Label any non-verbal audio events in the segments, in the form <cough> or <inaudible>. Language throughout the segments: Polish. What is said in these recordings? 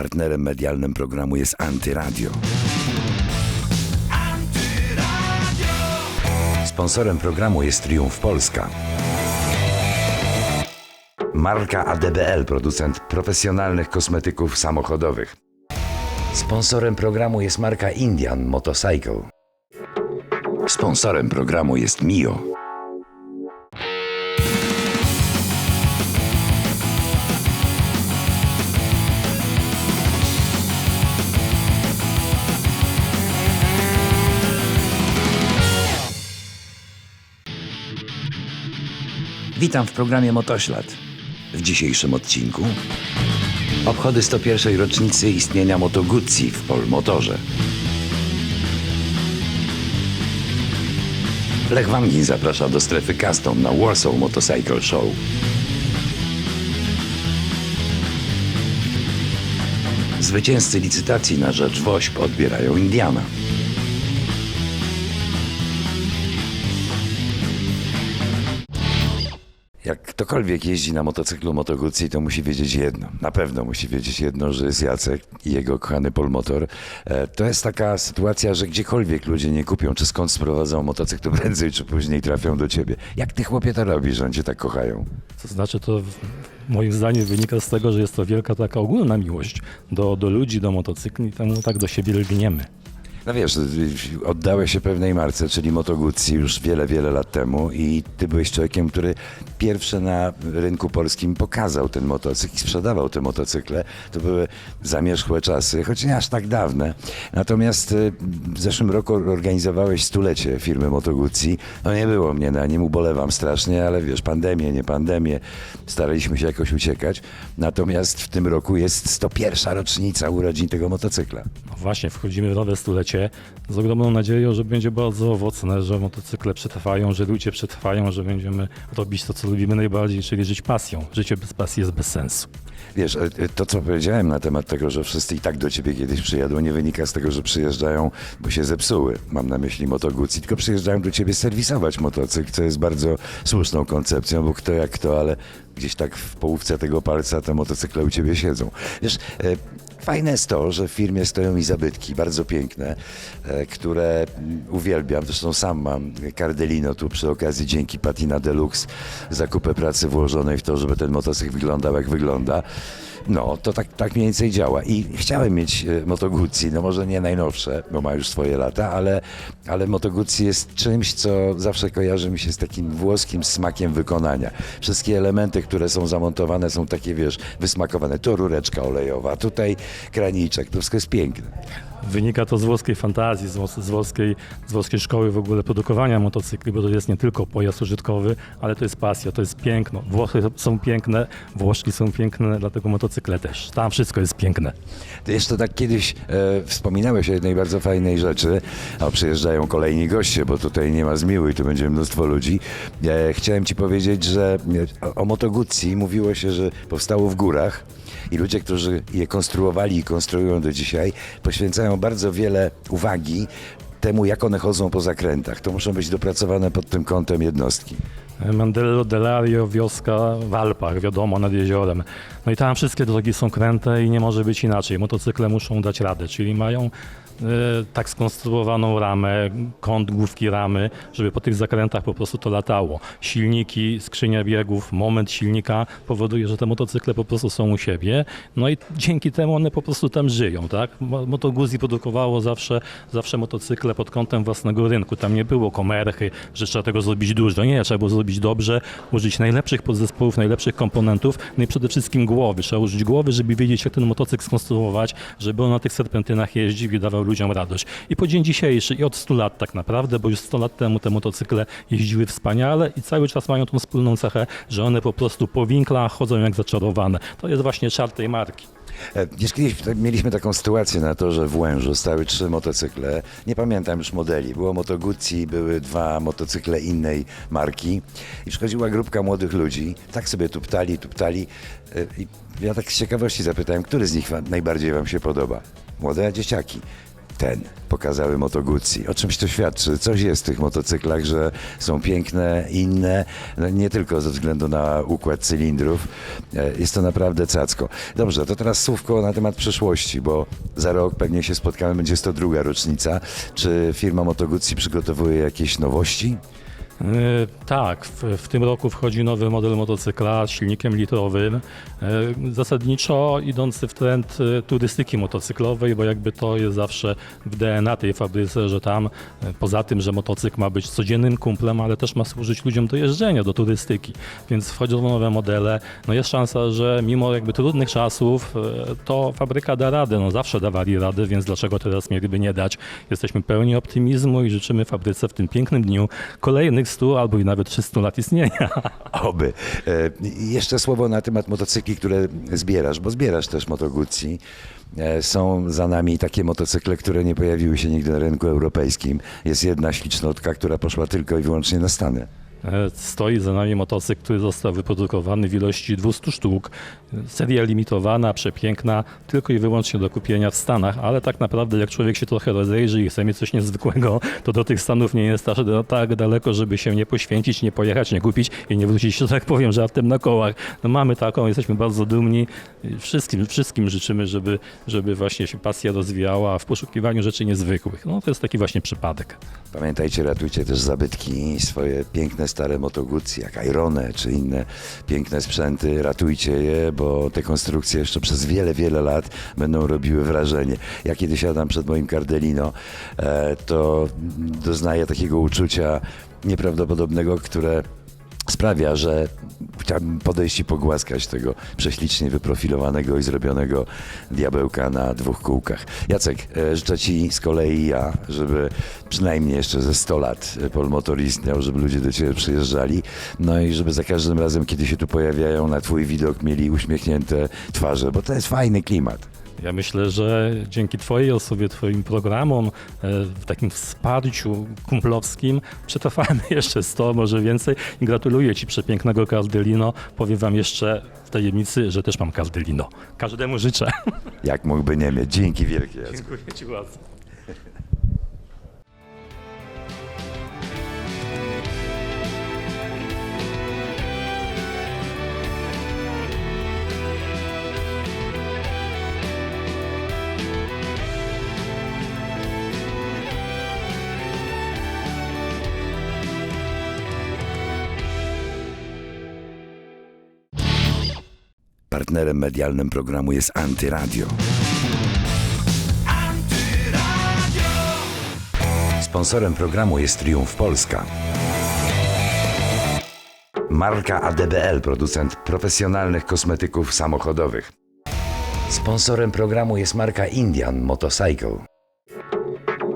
Partnerem medialnym programu jest Antyradio. Sponsorem programu jest Triumf Polska. Marka ADBL, producent profesjonalnych kosmetyków samochodowych. Sponsorem programu jest marka Indian Motorcycle. Sponsorem programu jest Mio. Witam w programie Motoślad. W dzisiejszym odcinku obchody 101. rocznicy istnienia Moto Guzzi w Polmotorze. Lech Wangin zaprasza do strefy custom na Warsaw Motorcycle Show. Zwycięzcy licytacji na rzecz WOŚP odbierają Indiana. Jak ktokolwiek jeździ na motocyklu Moto Guzzi, to musi wiedzieć jedno. Na pewno musi wiedzieć jedno, że jest Jacek i jego kochany Polmotor. E, To jest taka sytuacja, że gdziekolwiek ludzie nie kupią, czy skąd sprowadzą motocykl, to <laughs> prędzej czy później trafią do ciebie. Jak ty chłopie to robisz, że oni cię tak kochają? To znaczy, to moim zdaniem wynika z tego, że jest to wielka taka ogólna miłość do, do ludzi, do motocykli temu tak do siebie lgniemy. No wiesz, oddałeś się pewnej marce, czyli Moto Guzzi już wiele, wiele lat temu i ty byłeś człowiekiem, który pierwszy na rynku polskim pokazał ten motocykl i sprzedawał te motocykle. To były zamierzchłe czasy, choć nie aż tak dawne. Natomiast y, w zeszłym roku organizowałeś stulecie firmy Moto Guzzi. No nie było mnie na nim, ubolewam strasznie, ale wiesz, pandemię, nie pandemię, staraliśmy się jakoś uciekać. Natomiast w tym roku jest 101. rocznica urodzin tego motocykla. No właśnie, wchodzimy w nowe stulecie z ogromną nadzieją, że będzie bardzo owocne, że motocykle przetrwają, że ludzie przetrwają, że będziemy robić to, co lubimy najbardziej, czyli żyć pasją. Życie bez pasji jest bez sensu. Wiesz, e, e, to co powiedziałem na temat tego, że wszyscy i tak do ciebie kiedyś przyjadą, nie wynika z tego, że przyjeżdżają, bo się zepsuły. Mam na myśli Moto Guzzi, tylko przyjeżdżają do ciebie serwisować motocykl, co jest bardzo słuszną koncepcją, bo kto jak kto, ale gdzieś tak w połówce tego palca te motocykle u ciebie siedzą. Wiesz, e, Fajne jest to, że w firmie stoją mi zabytki, bardzo piękne, e, które uwielbiam. Zresztą sam mam Cardelino tu przy okazji dzięki Patina Deluxe za kupę pracy włożonej w to, żeby ten motocykl wyglądał jak wygląda. No, to tak, tak mniej więcej działa. I chciałem mieć e, Moto Guzzi, no może nie najnowsze, bo ma już swoje lata, ale, ale Moto Guzzi jest czymś, co zawsze kojarzy mi się z takim włoskim smakiem wykonania. Wszystkie elementy, które są zamontowane są takie, wiesz, wysmakowane. Tu rureczka olejowa, tutaj kraniczek, to wszystko jest piękne. Wynika to z włoskiej fantazji, z, włos- z, włoskiej, z włoskiej szkoły w ogóle produkowania motocykli, bo to jest nie tylko pojazd użytkowy, ale to jest pasja, to jest piękno. Włochy są piękne, Włoszki są piękne, dlatego motocykle też. Tam wszystko jest piękne. Ty jeszcze tak kiedyś e, wspominałeś o jednej bardzo fajnej rzeczy, a przyjeżdżają kolejni goście, bo tutaj nie ma zmiły i tu będzie mnóstwo ludzi. E, chciałem ci powiedzieć, że e, o, o mówiło się, że powstało w górach i ludzie, którzy je konstruowali i konstruują do dzisiaj, poświęcają bardzo wiele uwagi temu, jak one chodzą po zakrętach. To muszą być dopracowane pod tym kątem jednostki. Mandello Delario, wioska w Alpach, wiadomo, nad jeziorem. No i tam wszystkie drogi są kręte i nie może być inaczej. Motocykle muszą dać radę, czyli mają tak skonstruowaną ramę, kąt główki ramy, żeby po tych zakrętach po prostu to latało. Silniki, skrzynia biegów, moment silnika powoduje, że te motocykle po prostu są u siebie. No i dzięki temu one po prostu tam żyją, tak? Mo- Moto Guzzi produkowało zawsze, zawsze motocykle pod kątem własnego rynku. Tam nie było komerchy, że trzeba tego zrobić dużo. Nie, trzeba było zrobić dobrze, użyć najlepszych podzespołów, najlepszych komponentów, no i przede wszystkim głowy. Trzeba użyć głowy, żeby wiedzieć, jak ten motocykl skonstruować, żeby on na tych serpentynach jeździł i dawał ludziom radość. I po dzień dzisiejszy, i od 100 lat tak naprawdę, bo już 100 lat temu te motocykle jeździły wspaniale i cały czas mają tą wspólną cechę, że one po prostu po winklach chodzą jak zaczarowane. To jest właśnie czar tej marki. E, Wiesz, kiedyś mieliśmy taką sytuację na to, że w Łężu stały trzy motocykle. Nie pamiętam już modeli. Było Moto Guzzi, były dwa motocykle innej marki i przychodziła grupka młodych ludzi. Tak sobie tuptali, tuptali. E, I ja tak z ciekawości zapytałem, który z nich najbardziej wam się podoba? Młode dzieciaki. Ten. Pokazały Moto Guzzi. O czymś to świadczy. Coś jest w tych motocyklach, że są piękne, inne, no nie tylko ze względu na układ cylindrów. E, Jest to naprawdę cacko. Dobrze, to teraz słówko na temat przyszłości, bo za rok pewnie się spotkamy, będzie 102 rocznica. Czy firma Moto Guzzi przygotowuje jakieś nowości? E, Tak, w, w tym roku wchodzi nowy model motocykla z silnikiem litrowym, e, zasadniczo idący w trend e, turystyki motocyklowej, bo jakby to jest zawsze w DNA tej fabryce, że tam poza tym, że motocykl ma być codziennym kumplem, ale też ma służyć ludziom do jeżdżenia, do turystyki, więc wchodzą nowe modele. No jest szansa, że mimo jakby trudnych czasów, to fabryka da radę, no zawsze dawali radę, więc dlaczego teraz mieliby nie dać? Jesteśmy pełni optymizmu i życzymy fabryce w tym pięknym dniu kolejnych 100 albo i nawet 300 lat istnienia. <laughs> Oby. E, jeszcze słowo na temat motocykli, które zbierasz, bo zbierasz też Moto Guzzi. E, Są za nami takie motocykle, które nie pojawiły się nigdy na rynku europejskim. Jest jedna ślicznotka, która poszła tylko i wyłącznie na Stany. E, Stoi za nami motocykl, który został wyprodukowany w ilości 200 sztuk. Seria limitowana, przepiękna, tylko i wyłącznie do kupienia w Stanach, ale tak naprawdę jak człowiek się trochę rozejrzy i chce mieć coś niezwykłego, to do tych Stanów nie jest aż tak daleko, żeby się nie poświęcić, nie pojechać, nie kupić i nie wrócić, że tak powiem, żartem na kołach. No mamy taką, jesteśmy bardzo dumni. Wszystkim, wszystkim życzymy, żeby, żeby właśnie się pasja rozwijała w poszukiwaniu rzeczy niezwykłych. No to jest taki właśnie przypadek. Pamiętajcie, ratujcie też zabytki, swoje piękne stare Moto Guzzi, jak Irone czy inne piękne sprzęty. Ratujcie je, bo te konstrukcje jeszcze przez wiele, wiele lat będą robiły wrażenie. Ja kiedy siadam przed moim Cardelino, e, to doznaję takiego uczucia nieprawdopodobnego, które sprawia, że chciałbym podejść i pogłaskać tego prześlicznie wyprofilowanego i zrobionego diabełka na dwóch kółkach. Jacek, e, życzę Ci z kolei ja, żeby przynajmniej jeszcze ze 100 lat Polmotor istniał, żeby ludzie do Ciebie przyjeżdżali, no i żeby za każdym razem, kiedy się tu pojawiają, na Twój widok mieli uśmiechnięte twarze, bo to jest fajny klimat. Ja myślę, że dzięki Twojej osobie, Twoim programom, e, w takim wsparciu kumplowskim przetrwamy <laughs> jeszcze 100, może więcej i gratuluję Ci przepięknego Cardelino. Powiem Wam jeszcze w tajemnicy, że też mam Cardelino. Każdemu życzę. <laughs> Jak mógłby nie mieć. Dzięki wielkie. Dziękuję Ci bardzo. Partnerem medialnym programu jest Antyradio. Sponsorem programu jest Triumf Polska. Marka ADBL, producent profesjonalnych kosmetyków samochodowych. Sponsorem programu jest marka Indian Motorcycle.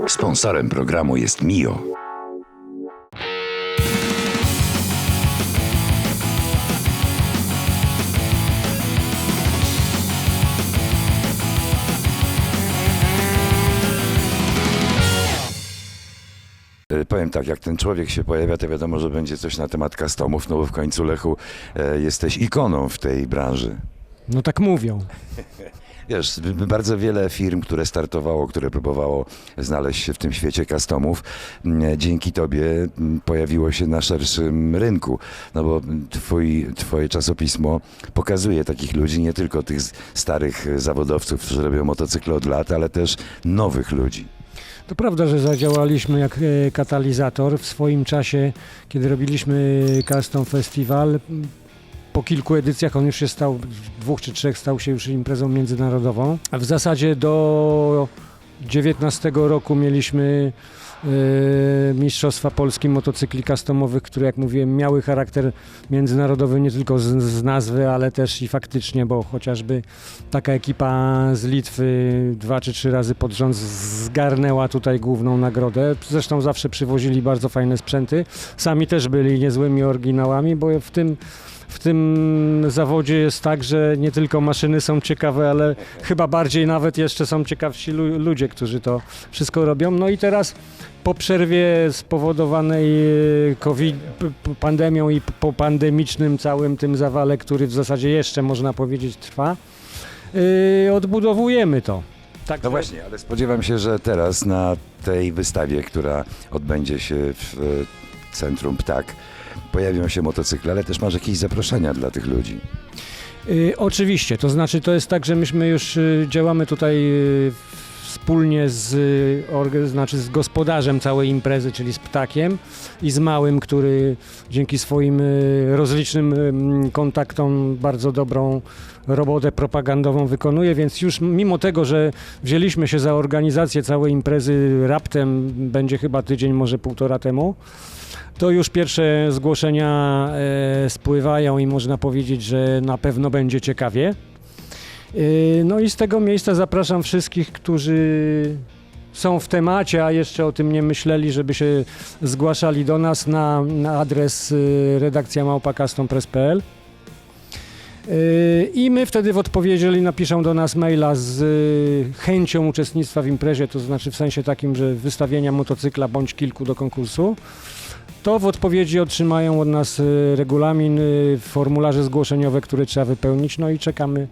Sponsorem programu jest Mio. Powiem tak, jak ten człowiek się pojawia, to wiadomo, że będzie coś na temat customów, no bo w końcu Lechu e, jesteś ikoną w tej branży. No tak mówią. <laughs> Wiesz, bardzo wiele firm, które startowało, które próbowało znaleźć się w tym świecie customów, dzięki tobie pojawiło się na szerszym rynku. No bo twój, twoje czasopismo pokazuje takich ludzi, nie tylko tych starych zawodowców, którzy robią motocykle od lat, ale też nowych ludzi. To prawda, że zadziałaliśmy jak e, katalizator w swoim czasie, kiedy robiliśmy Custom Festival. Po kilku edycjach on już się stał, dwóch czy trzech stał się już imprezą międzynarodową. A w zasadzie do 19 roku mieliśmy Mistrzostwa Polski motocykli customowych, które jak mówiłem miały charakter międzynarodowy nie tylko z, z nazwy, ale też i faktycznie, bo chociażby taka ekipa z Litwy dwa czy trzy razy pod rząd zgarnęła tutaj główną nagrodę. Zresztą zawsze przywozili bardzo fajne sprzęty. Sami też byli niezłymi oryginałami, bo w tym, w tym zawodzie jest tak, że nie tylko maszyny są ciekawe, ale chyba bardziej nawet jeszcze są ciekawsi lu- ludzie, którzy to wszystko robią. No i teraz po przerwie spowodowanej e, COVID, p- pandemią i po pandemicznym całym tym zawale, który w zasadzie jeszcze można powiedzieć trwa, yy, odbudowujemy to. Tak, No właśnie, ale spodziewam się, że teraz na tej wystawie, która odbędzie się w e, Centrum Ptak, pojawią się motocykle, ale też masz jakieś zaproszenia dla tych ludzi. Y, oczywiście, to znaczy to jest tak, że myśmy już y, działamy tutaj y, wspólnie z, y, znaczy z gospodarzem całej imprezy, czyli z Ptakiem i z Małym, który dzięki swoim y, rozlicznym kontaktom bardzo dobrą robotę propagandową wykonuje, więc już mimo tego, że wzięliśmy się za organizację całej imprezy raptem, będzie chyba tydzień, może półtora temu, to już pierwsze zgłoszenia e, spływają i można powiedzieć, że na pewno będzie ciekawie. E, no i z tego miejsca zapraszam wszystkich, którzy są w temacie, a jeszcze o tym nie myśleli, żeby się zgłaszali do nas na, na adres e, redakcja małpakastompress.pl. I my wtedy w odpowiedzi, jeżeli napiszą do nas maila z chęcią uczestnictwa w imprezie, to znaczy w sensie takim, że wystawienia motocykla bądź kilku do konkursu, to w odpowiedzi otrzymają od nas y, regulamin, y, formularze zgłoszeniowe, które trzeba wypełnić, no i czekamy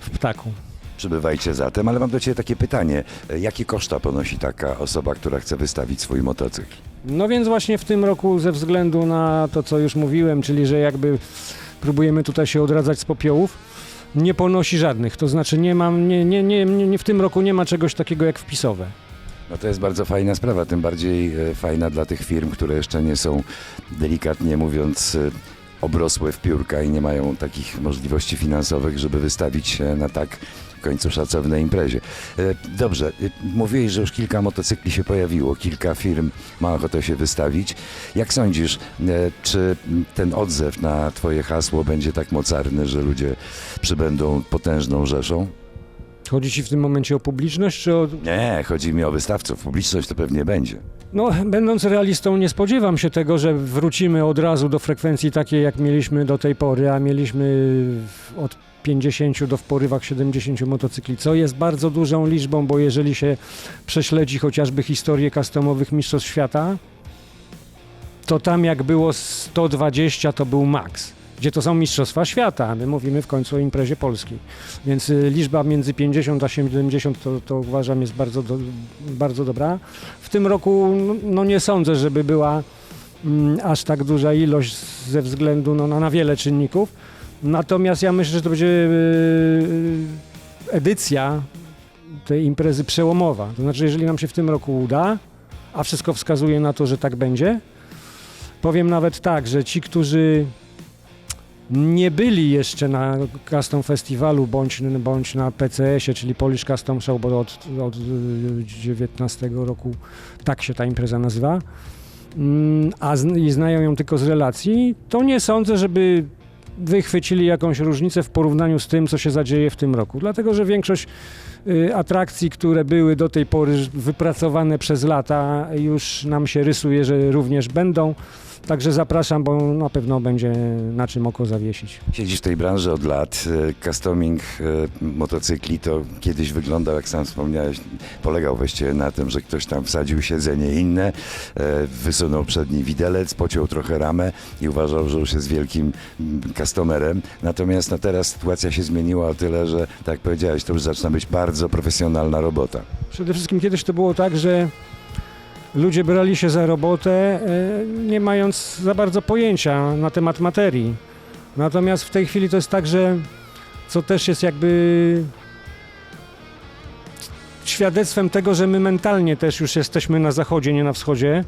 w ptaku. Przybywajcie zatem, ale mam do Ciebie takie pytanie. Jakie koszta ponosi taka osoba, która chce wystawić swój motocykl? No więc właśnie w tym roku ze względu na to, co już mówiłem, czyli że jakby próbujemy tutaj się odradzać z popiołów, nie ponosi żadnych. To znaczy nie mam, nie, nie, nie, nie w tym roku nie ma czegoś takiego jak wpisowe. No to jest bardzo fajna sprawa, tym bardziej e, fajna dla tych firm, które jeszcze nie są, delikatnie mówiąc, e, obrosłe w piórka i nie mają takich możliwości finansowych, żeby wystawić się na tak w końcu szacownej imprezie. E, Dobrze, mówiłeś, że już kilka motocykli się pojawiło, kilka firm ma ochotę się wystawić. Jak sądzisz, czy ten odzew na twoje hasło będzie tak mocarny, że ludzie przybędą potężną rzeszą? Chodzi ci w tym momencie o publiczność, czy o Nie, chodzi mi o wystawców. Publiczność to pewnie będzie. No, będąc realistą, nie spodziewam się tego, że wrócimy od razu do frekwencji takiej, jak mieliśmy do tej pory, a mieliśmy od 50 do w porywach 70 motocykli, co jest bardzo dużą liczbą, bo jeżeli się prześledzi chociażby historię customowych mistrzostw świata, to tam jak było 120, to był maks. Gdzie to są mistrzostwa świata, a my mówimy w końcu o imprezie polskiej. Więc y, liczba między 50 a 70 to, to uważam jest bardzo, do, bardzo dobra. W tym roku no, no nie sądzę, żeby była mm, aż tak duża ilość ze względu no, na, na wiele czynników. Natomiast ja myślę, że to będzie yy, edycja tej imprezy przełomowa. To znaczy, jeżeli nam się w tym roku uda, a wszystko wskazuje na to, że tak będzie, powiem nawet tak, że ci, którzy nie byli jeszcze na Custom Festiwalu bądź, bądź na PCS-ie, czyli Polish Custom Show, bo od, od y, 19 roku tak się ta impreza nazywa, mm, a zn- i znają ją tylko z relacji, to nie sądzę, żeby wychwycili jakąś różnicę w porównaniu z tym, co się zadzieje w tym roku. Dlatego, że większość y, atrakcji, które były do tej pory wypracowane przez lata, już nam się rysuje, że również będą. Także zapraszam, bo na pewno będzie na czym oko zawiesić. Siedzisz w tej branży od lat. e, Customing e, motocykli to kiedyś wyglądał, jak sam wspomniałeś, polegał właściwie na tym, że ktoś tam wsadził siedzenie inne, e, wysunął przedni widelec, pociął trochę ramę i uważał, że już jest wielkim mm, customerem. Natomiast no, teraz sytuacja się zmieniła o tyle, że tak jak powiedziałeś, to już zaczyna być bardzo profesjonalna robota. Przede wszystkim kiedyś to było tak, że ludzie brali się za robotę, e, nie mając za bardzo pojęcia na temat materii. Natomiast w tej chwili to jest tak, że co też jest jakby świadectwem tego, że my mentalnie też już jesteśmy na zachodzie, nie na wschodzie,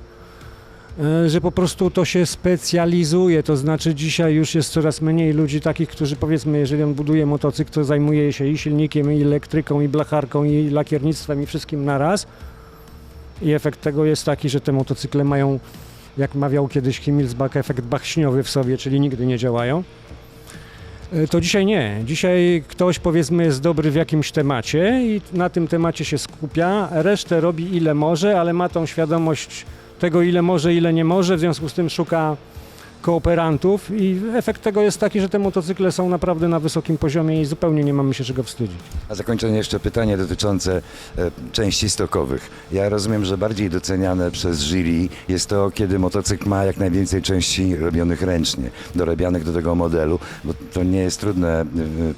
e, że po prostu to się specjalizuje, to znaczy dzisiaj już jest coraz mniej ludzi takich, którzy powiedzmy, jeżeli on buduje motocykl, to zajmuje się i silnikiem, i elektryką, i blacharką, i lakiernictwem, i wszystkim naraz. I efekt tego jest taki, że te motocykle mają, jak mawiał kiedyś Himmelsbach, efekt baśniowy w sobie, czyli nigdy nie działają. E, To dzisiaj nie. Dzisiaj ktoś powiedzmy jest dobry w jakimś temacie i na tym temacie się skupia, resztę robi ile może, ale ma tą świadomość tego ile może, ile nie może, w związku z tym szuka kooperantów i efekt tego jest taki, że te motocykle są naprawdę na wysokim poziomie i zupełnie nie mamy się czego wstydzić. A zakończenie jeszcze pytanie dotyczące e, części stokowych. Ja rozumiem, że bardziej doceniane przez jury jest to, kiedy motocykl ma jak najwięcej części robionych ręcznie, dorabianych do tego modelu, bo to nie jest trudne e,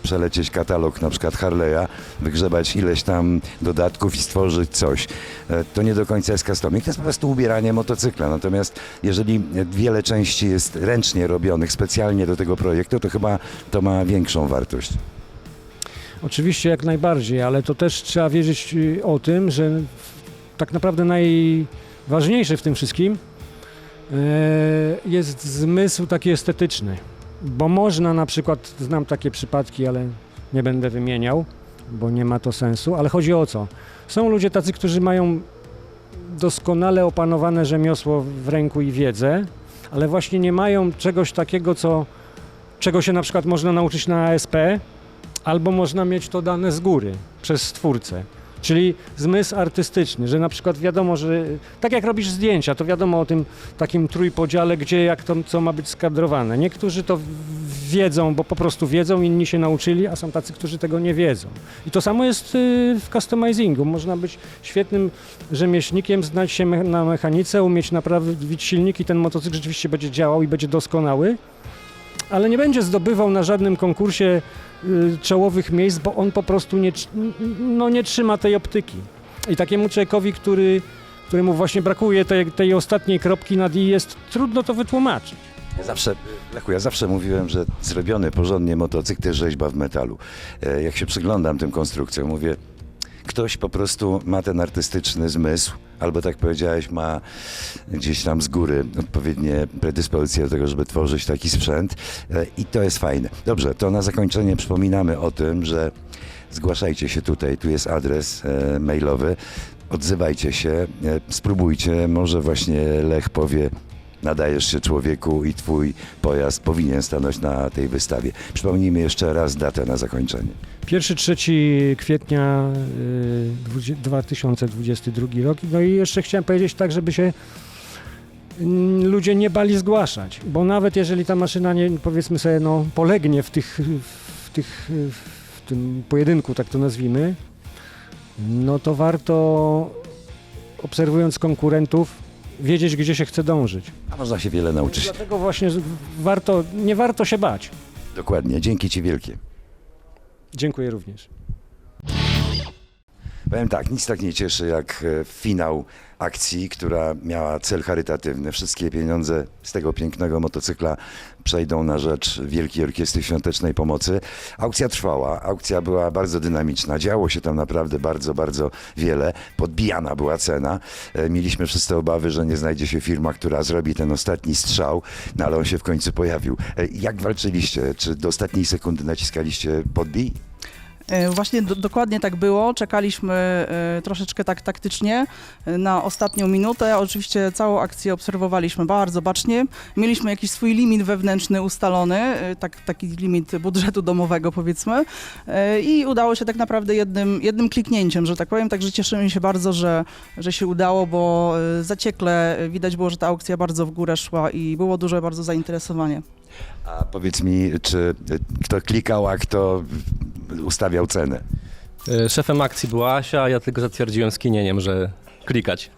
przelecieć katalog na przykład Harley'a, wygrzebać ileś tam dodatków i stworzyć coś. E, To nie do końca jest customing, to jest po prostu ubieranie motocykla. Natomiast jeżeli wiele części jest ręcznie robionych specjalnie do tego projektu, to chyba to ma większą wartość. Oczywiście jak najbardziej, ale to też trzeba wiedzieć y, o tym, że tak naprawdę najważniejsze w tym wszystkim e, jest zmysł taki estetyczny. Bo można na przykład, znam takie przypadki, ale nie będę wymieniał, bo nie ma to sensu, ale chodzi o co? Są ludzie tacy, którzy mają doskonale opanowane rzemiosło w ręku i wiedzę, ale właśnie nie mają czegoś takiego, co, czego się na przykład można nauczyć na ASP, albo można mieć to dane z góry przez stwórcę. Czyli zmysł artystyczny, że na przykład wiadomo, że tak jak robisz zdjęcia, to wiadomo o tym takim trójpodziale, gdzie jak to, co ma być skadrowane. Niektórzy to wiedzą, bo po prostu wiedzą, inni się nauczyli, a są tacy, którzy tego nie wiedzą. I to samo jest y, w customizingu. Można być świetnym rzemieślnikiem, znać się na mechanice, umieć naprawić silnik i ten motocykl rzeczywiście będzie działał i będzie doskonały, ale nie będzie zdobywał na żadnym konkursie y, czołowych miejsc, bo on po prostu nie, no, nie trzyma tej optyki. I takiemu człowiekowi, który, któremu właśnie brakuje tej, tej ostatniej kropki nad i jest trudno to wytłumaczyć. Ja zawsze, Lechu, ja zawsze mówiłem, że zrobiony porządnie motocykl to jest rzeźba w metalu. E, Jak się przyglądam tym konstrukcjom, mówię, ktoś po prostu ma ten artystyczny zmysł, albo tak powiedziałeś, ma gdzieś tam z góry odpowiednie predyspozycje do tego, żeby tworzyć taki sprzęt. E, i to jest fajne. Dobrze, to na zakończenie przypominamy o tym, że zgłaszajcie się tutaj, tu jest adres e, mailowy, odzywajcie się, e, spróbujcie, może właśnie Lech powie, nadajesz się człowieku i twój pojazd powinien stanąć na tej wystawie. Przypomnijmy jeszcze raz datę na zakończenie. 1-3 kwietnia y, 20- 2022 rok. No i jeszcze chciałem powiedzieć tak, żeby się mm, ludzie nie bali zgłaszać, bo nawet jeżeli ta maszyna nie, powiedzmy sobie, no, polegnie w tych, w tych, w tym pojedynku, tak to nazwijmy, no to warto obserwując konkurentów wiedzieć, gdzie się chce dążyć. A można się wiele nauczyć. Dlatego właśnie z- warto, nie warto się bać. Dokładnie. Dzięki Ci wielkie. Dziękuję również. Powiem tak, nic tak nie cieszy jak e, finał akcji, która miała cel charytatywny. Wszystkie pieniądze z tego pięknego motocykla przejdą na rzecz Wielkiej Orkiestry Świątecznej Pomocy. Aukcja trwała, aukcja była bardzo dynamiczna, działo się tam naprawdę bardzo, bardzo wiele. Podbijana była cena. E, Mieliśmy wszyscy obawy, że nie znajdzie się firma, która zrobi ten ostatni strzał, no ale on się w końcu pojawił. E, Jak walczyliście? Czy do ostatniej sekundy naciskaliście podbij? E, Właśnie do, dokładnie tak było. Czekaliśmy e, troszeczkę tak taktycznie e, na ostatnią minutę. Oczywiście całą akcję obserwowaliśmy bardzo bacznie. Mieliśmy jakiś swój limit wewnętrzny ustalony, tak, taki limit budżetu domowego powiedzmy. I udało się tak naprawdę jednym, jednym kliknięciem, że tak powiem. Także cieszymy się bardzo, że, że się udało, bo zaciekle widać było, że ta aukcja bardzo w górę szła i było duże bardzo zainteresowanie. A powiedz mi, czy kto klikał, a kto ustawiał cenę? E, Szefem akcji była Asia, ja tylko zatwierdziłem skinieniem, że klikać.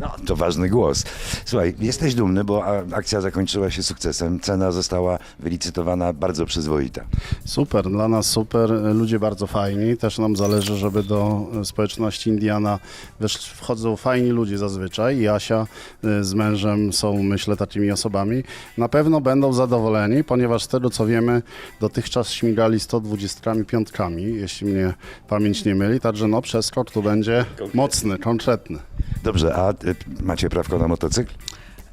No, to ważny głos. Słuchaj, jesteś dumny, bo akcja zakończyła się sukcesem. Cena została wylicytowana bardzo przyzwoita. Super, dla nas super, ludzie bardzo fajni. Też nam zależy, żeby do społeczności Indiana wchodzą fajni ludzie zazwyczaj. I Asia y, z mężem są, myślę, takimi osobami. Na pewno będą zadowoleni, ponieważ z tego co wiemy, dotychczas śmigali 125, jeśli mnie pamięć nie myli. Także no, przeskok tu będzie mocny, konkretny. Dobrze, a y, macie prawko na motocykl?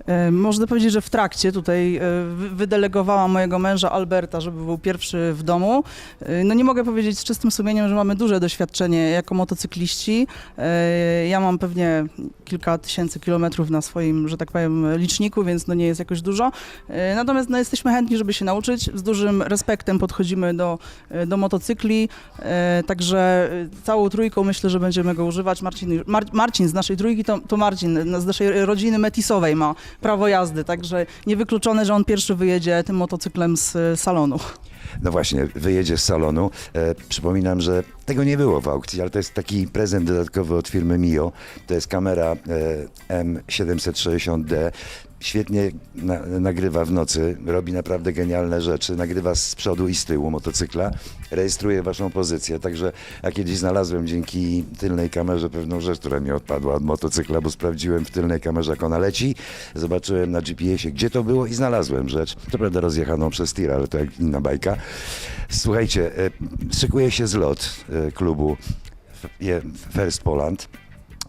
E, Można powiedzieć, że w trakcie tutaj e, wy- wydelegowałam mojego męża Alberta, żeby był pierwszy w domu. E, No nie mogę powiedzieć z czystym sumieniem, że mamy duże doświadczenie jako motocykliści. Ja mam pewnie kilka tysięcy kilometrów na swoim, że tak powiem, liczniku, więc no nie jest jakoś dużo. Natomiast no jesteśmy chętni, żeby się nauczyć. Z dużym respektem podchodzimy do, do motocykli, także całą trójką myślę, że będziemy go używać. Marcin, Mar, Marcin z naszej trójki to, to Marcin z naszej rodziny metisowej ma prawo jazdy, także niewykluczone, że on pierwszy wyjedzie tym motocyklem z y, salonu. No właśnie, wyjedzie z salonu. E, przypominam, że tego nie było w aukcji, ale to jest taki prezent dodatkowy od firmy Mio. To jest kamera e, M760D. Świetnie na, nagrywa w nocy, robi naprawdę genialne rzeczy. Nagrywa z przodu i z tyłu motocykla, rejestruje waszą pozycję. Także ja kiedyś znalazłem dzięki tylnej kamerze pewną rzecz, która mi odpadła od motocykla, bo sprawdziłem w tylnej kamerze, jak ona leci. Zobaczyłem na GPS-ie, gdzie to było i znalazłem rzecz. To prawda rozjechaną przez tir, ale to jak inna bajka. Słuchajcie, e, szykuje się zlot e, klubu First Poland.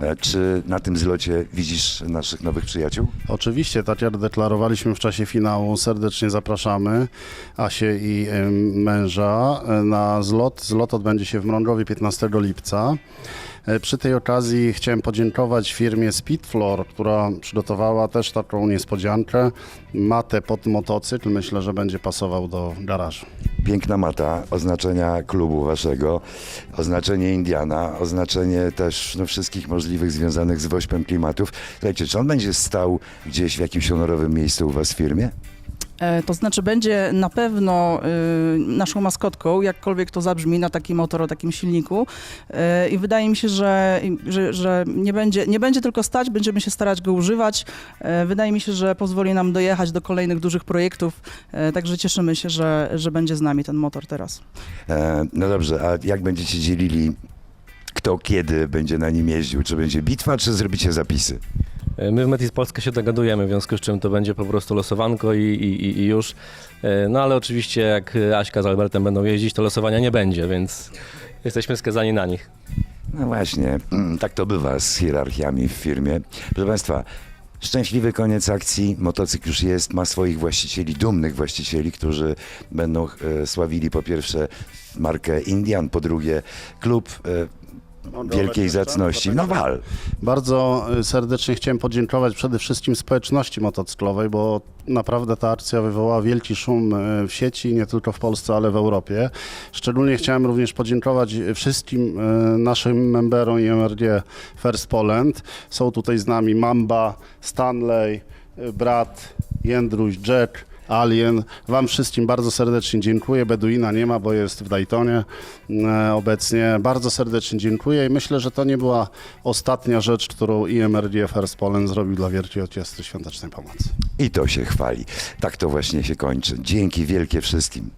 E, Czy na tym zlocie widzisz naszych nowych przyjaciół? Oczywiście, tak jak deklarowaliśmy w czasie finału, serdecznie zapraszamy Asię i męża e, na zlot. Zlot odbędzie się w Mrągowie 15 lipca. E, Przy tej okazji chciałem podziękować firmie Speedfloor, która przygotowała też taką niespodziankę, matę pod motocykl. Myślę, że będzie pasował do garażu. Piękna mata, oznaczenia klubu waszego, oznaczenie Indiana, oznaczenie też no, wszystkich możliwych związanych z woźbem klimatów. Słuchajcie, czy on będzie stał gdzieś w jakimś honorowym miejscu u was w firmie? E, To znaczy będzie na pewno y, naszą maskotką, jakkolwiek to zabrzmi, na taki motor o takim silniku. E, I wydaje mi się, że, że, że nie, będzie, nie będzie tylko stać, będziemy się starać go używać. E, Wydaje mi się, że pozwoli nam dojechać do kolejnych dużych projektów, także cieszymy się, że, że będzie z nami ten motor teraz. No dobrze, a jak będziecie dzielili, kto kiedy będzie na nim jeździł? Czy będzie bitwa, czy zrobicie zapisy? E, My w Metis Polska się dogadujemy, w związku z czym to będzie po prostu losowanko i, i, i- już. E, No ale oczywiście jak Aśka z Albertem będą jeździć, to losowania nie będzie, więc jesteśmy skazani na nich. No właśnie, mm, tak to bywa z hierarchiami w firmie. Proszę Państwa, szczęśliwy koniec akcji. Motocykl już jest, ma swoich właścicieli, dumnych właścicieli, którzy będą e, sławili po pierwsze markę Indian, po drugie klub wielkiej zacności. No wal. Bardzo y, serdecznie chciałem podziękować przede wszystkim społeczności motocyklowej, bo naprawdę ta akcja wywołała wielki szum y, w sieci, nie tylko w Polsce, ale w Europie. Szczególnie chciałem również podziękować wszystkim y, naszym memberom IMRG First Poland. Są tutaj z nami Mamba, Stanley, Brat, Jędruś, Jack, Alien. Wam wszystkim bardzo serdecznie dziękuję. Beduina nie ma, bo jest w Daytonie e, obecnie. Bardzo serdecznie dziękuję i myślę, że to nie była ostatnia rzecz, którą IMRG First Poland zrobił dla Wielkiej Orkiestry Świątecznej Pomocy. I to się chwali. Tak to właśnie się kończy. Dzięki wielkie wszystkim.